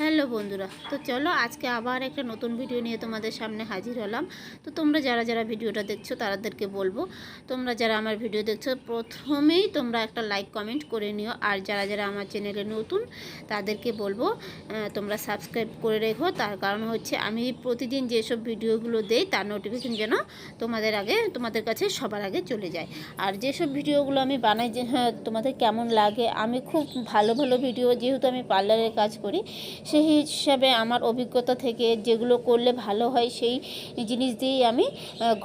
Hello. Hello বন্ধুরা। তো চলো আজকে আবার একটা নতুন ভিডিও নিয়ে তোমাদের সামনে হাজির হলাম। তো তোমরা যারা যারা ভিডিওটা দেখছ তাদেরকে বলব, তোমরা যারা আমার ভিডিও দেখছ, প্রথমেই তোমরা একটা লাইক কমেন্ট করে নিও। আর যারা যারা আমার চ্যানেলে নতুন, তাদেরকে বলব তোমরা সাবস্ক্রাইব করে রেখো। তার কারণ হচ্ছে আমি প্রতিদিন যেসব ভিডিওগুলো দেই, তার নোটিফিকেশন যেন তোমাদের আগে, তোমাদের কাছে সবার আগে চলে যায়। আর যেসব ভিডিওগুলো আমি বানাই যে হ্যাঁ তোমাদের কেমন লাগে, আমি খুব ভালো ভালো ভিডিও যেহেতু আমি পার্লারের কাজ করি, সেই হিসাবে আমার অভিজ্ঞতা থেকে যেগুলো করলে ভালো হয়, সেই জিনিস দিয়েই আমি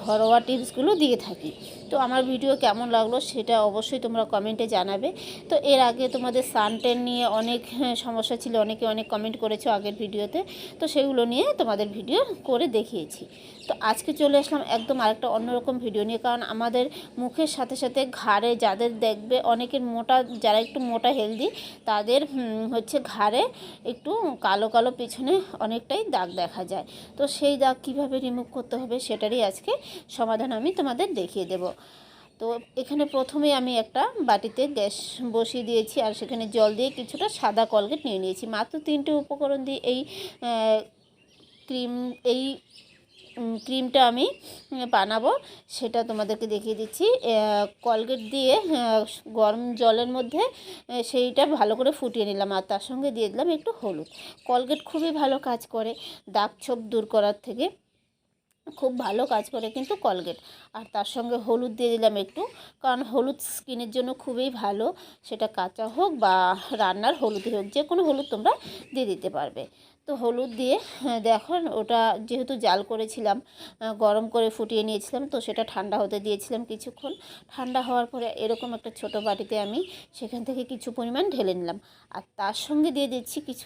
ঘরোয়া টিপসগুলো দিয়ে থাকি। তো আমার ভিডিও কেমন লাগল সেটা অবশ্যই তোমরা কমেন্টে জানাবে। তো এর আগে তোমাদের সানটেন নিয়ে অনেক হ্যাঁ, সমস্যা ছিল অনেকে অনেক কমেন্ট করেছ আগের ভিডিওতে তো। সেগুলো নিয়ে তোমাদের ভিডিও করে দেখিয়েছি। তো আজকে চলে আসলাম একদম আরেকটা অন্যরকম ভিডিও নিয়ে কারণ আমাদের মুখের সাথে সাথে ঘাড়ে যাদের দেখবে অনেকের মোটা যারা একটু মোটা হেলদি তাদের হচ্ছে ঘাড়ে একটু কালো কালো পিছনে অনেকটাই দাগ দেখা যায়। তো সেই দাগ কীভাবে রিমুভ করতে হবে সেটারই আজকে সমাধান আমি তোমাদের দেখিয়ে দেব। তো এখানে প্রথমে আমি একটা বাটিতে গ্যাস বসিয়ে দিয়েছি আর সেখানে জল দিয়ে কিছুটা সাদা কলগেট নিয়ে নিয়েছি। মাত্র তিনটে উপকরণ দিয়ে এই ক্রিম, এই ক্রিমটা আমি বানাবো। সেটা তোমাদেরকে দেখিয়ে দিচ্ছি। কলগেট দিয়ে গরম জলের মধ্যে সেইটা ভালো করে ফুটিয়ে নিলাম আর তার সঙ্গে দিয়ে দিলাম একটু হলুদ। কলগেট খুবই ভালো কাজ করে দাগ ছোপ দূর করার থেকে। খুব ভালো কাজ করে কিন্তু কলগেট আর তার সঙ্গে হলুদ দিয়ে দিলাম একটু কারণ হলুদ স্কিনের জন্য খুবই ভালো। সেটা কাঁচা হোক বা রান্নার হলুদই হোক যে কোনো হলুদ তোমরা দিয়ে দিতে পারবে। তো হলুদ দিয়ে হ্যাঁ, দেখো ওটা যেহেতু জাল করেছিলাম গরম করে ফুটিয়ে নিয়েছিলাম তো সেটা ঠান্ডা হতে দিয়েছিলাম কিছুক্ষণ। ঠান্ডা হওয়ার পরে এরকম একটা ছোট বাটিতে আমি সেখান থেকে কিছু পরিমাণ ঢেলে নিলাম। আর তার সঙ্গে দিয়ে দিচ্ছি কিছু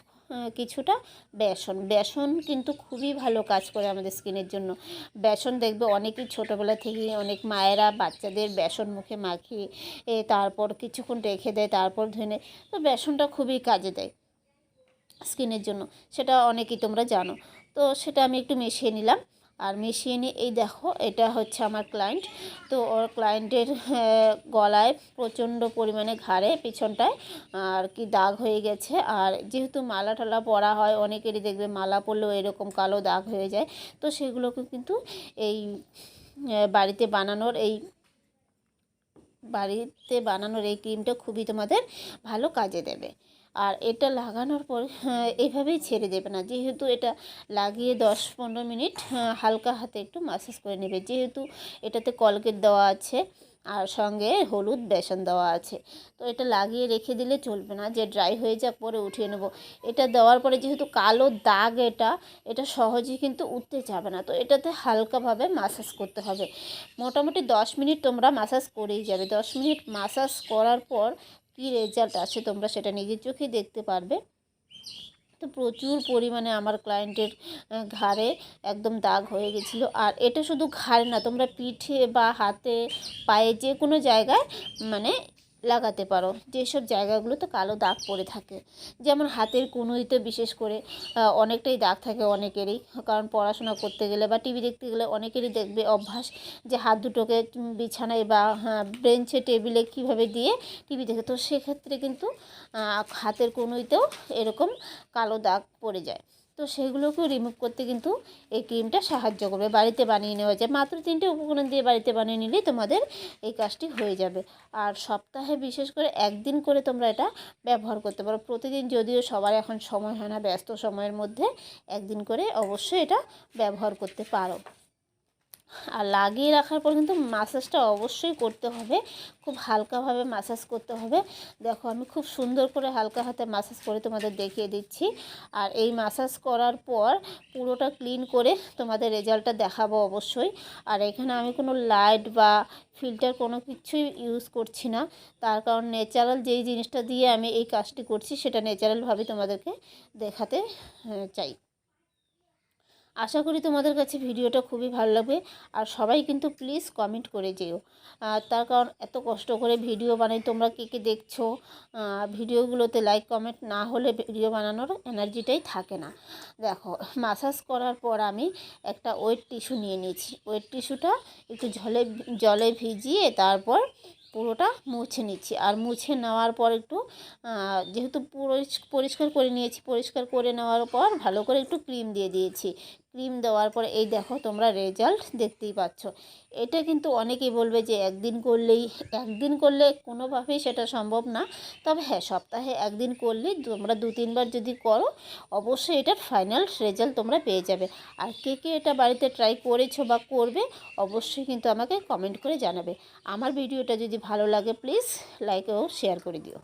কিছুটা বেসন। বেসন কিন্তু খুবই ভালো কাজ করে আমাদের স্কিনের জন্য। বেসন দেখবে অনেকেই ছোটোবেলা থেকে অনেক মায়েরা বাচ্চাদের বেসন মুখে মাখিয়ে তারপর কিছুক্ষণ রেখে দেয়, তারপর ধুয়ে তো বেসনটা খুবই কাজে দেয় স্কিনের জন্য। সেটা অনেকেই তোমরা জানো। তো সেটা আমি একটু মিশিয়ে নিলাম। আর মিশিয়ে নিয়ে এই দেখো, এটা হচ্ছে আমার ক্লায়েন্ট তো ওর ক্লায়েন্টের গলায় প্রচণ্ড পরিমাণে ঘাড়ে পিছনটায়, আর কি দাগ হয়ে গেছে। আর যেহেতু মালা টালা পরা হয়, অনেকেরই দেখবে মালা পরলেও এরকম কালো দাগ হয়ে যায়। তো সেগুলোকে কিন্তু এই বাড়িতে বানানোর এই, বাড়িতে বানানোর এই ক্রিমটা খুবই তোমাদের ভালো কাজে দেবে। আর এটা লাগানোর পর হ্যাঁ, এইভাবেই ছেড়ে দেবে না। যেহেতু এটা লাগিয়ে দশ পনেরো মিনিট হ্যাঁ, হালকা হাতে একটু মাসাজ করে নেবে। যেহেতু এটাতে কলগেট দেওয়া আছে আর সঙ্গে হলুদ বেসন দেওয়া আছে। তো এটা লাগিয়ে রেখে দিলে চলবে না যে ড্রাই হয়ে যাক পরে উঠিয়ে নেব। এটা দেওয়ার পরে যেহেতু কালো দাগ এটা এটা সহজেই কিন্তু উঠতে যাবে না। তো এটাতে হালকাভাবে মাসাজ করতে হবে। মোটামুটি দশ মিনিট তোমরা মাসাজ করেই যাবে। দশ মিনিট মাসাজ করার পর কী রেজাল্ট আছে তোমরা সেটা নিজের চোখে দেখতে পারবে। তো প্রচুর পরিমাণে আমার ক্লায়েন্টের ঘাড়ে একদম দাগ হয়ে গেছিল। আর এটা শুধু ঘাড়ে না, তোমরা পিঠে বা হাতে, পায়ে যে কোনো জায়গায় মানে লাগাতে পারো। যেসব জায়গাগুলোতে কালো দাগ পড়ে থাকে যেমন হাতের কুনুইতে বিশেষ করে অনেকটাই দাগ থাকে অনেকেরই। কারণ পড়াশোনা করতে গেলে বা টিভি দেখতে গেলে অনেকেরই দেখবে অভ্যাস যে হাত দুটোকে বিছানায় বা হ্যাঁ, বেঞ্চে টেবিলে কীভাবে দিয়ে টিভি দেখে। তো সেক্ষেত্রে কিন্তু হাতের কুনুইতেও এরকম কালো দাগ পড়ে যায়। তো সেগুলোকেও রিমুভ করতে কিন্তু এই ক্রিমটা সাহায্য করবে। বাড়িতে বানিয়ে নেওয়া যায়। মাত্র তিনটে উপকরণ দিয়ে বাড়িতে বানিয়ে নিলেই তোমাদের এই কাজটি হয়ে যাবে। আর সপ্তাহে বিশেষ করে একদিন করে তোমরা এটা ব্যবহার করতে পারো। প্রতিদিন যদিও সবার এখন সময় হয় না, ব্যস্ত সময়ের মধ্যে একদিন করে অবশ্যই এটা ব্যবহার করতে পারো। আর লাগিয়ে রাখার পর কিন্তু মাসাজটা অবশ্যই করতে হবে। খুব হালকাভাবে মাসাজ করতে হবে। দেখো, আমি খুব সুন্দর করে হালকা হাতে মাসাজ করে তোমাদের দেখিয়ে দিচ্ছি। আর এই মাসাজ করার পর পুরোটা ক্লিন করে তোমাদের রেজাল্টটা দেখাবো অবশ্যই। আর এখানে আমি কোনো লাইট বা ফিল্টার কোনো কিছুই ইউজ করছি না। তার কারণ ন্যাচারাল যেই জিনিসটা দিয়ে আমি এই কাজটি করছি, সেটা ন্যাচারালভাবে তোমাদেরকে দেখাতে চাই। আশা করি তোমাদের কাছে ভিডিওটা খুবই ভালো লাগবে। আর সবাই কিন্তু প্লিজ কমেন্ট করে যেও। তার কারণ এত কষ্ট করে ভিডিও বানাই, তোমরা কে কে দেখছ? ভিডিওগুলোতে লাইক কমেন্ট না হলে ভিডিও বানানোর এনার্জিটাই থাকে না। দেখো মাসাজ করার পর আমি একটা ওয়েট টিস্যু নিয়ে নিয়েছি। ওয়েট টিস্যুটা একটু জলে জলে ভিজিয়ে তারপর পুরোটা মুছে নিচ্ছি। আর মুছে নেওয়ার পর একটু যেহেতু পরিষ- পরিষ্কার করে নিয়েছি, পরিষ্কার করে নেওয়ার পর ভালো করে একটু ক্রিম দিয়ে দিয়েছি। ক্রিম দেওয়ার পরে, এই দেখো তোমরা রেজাল্ট দেখতেই পাচ্ছ। এটা কিন্তু অনেকেই বলবে যে একদিন করলেই, একদিন করলে কোনোভাবেই সেটা সম্ভব না। তবে হ্যাঁ সপ্তাহে একদিন করলেই তোমরা দু, তিনবার যদি করো, অবশ্যই এটার ফাইনাল রেজাল্ট তোমরা পেয়ে যাবে। আর কে কে এটা বাড়িতে ট্রাই করেছ বা করবে, অবশ্যই কিন্তু আমাকে কমেন্ট করে জানাবে। আমার ভিডিওটা যদি ভালো লাগে প্লিজ লাইক ও শেয়ার করে দিও।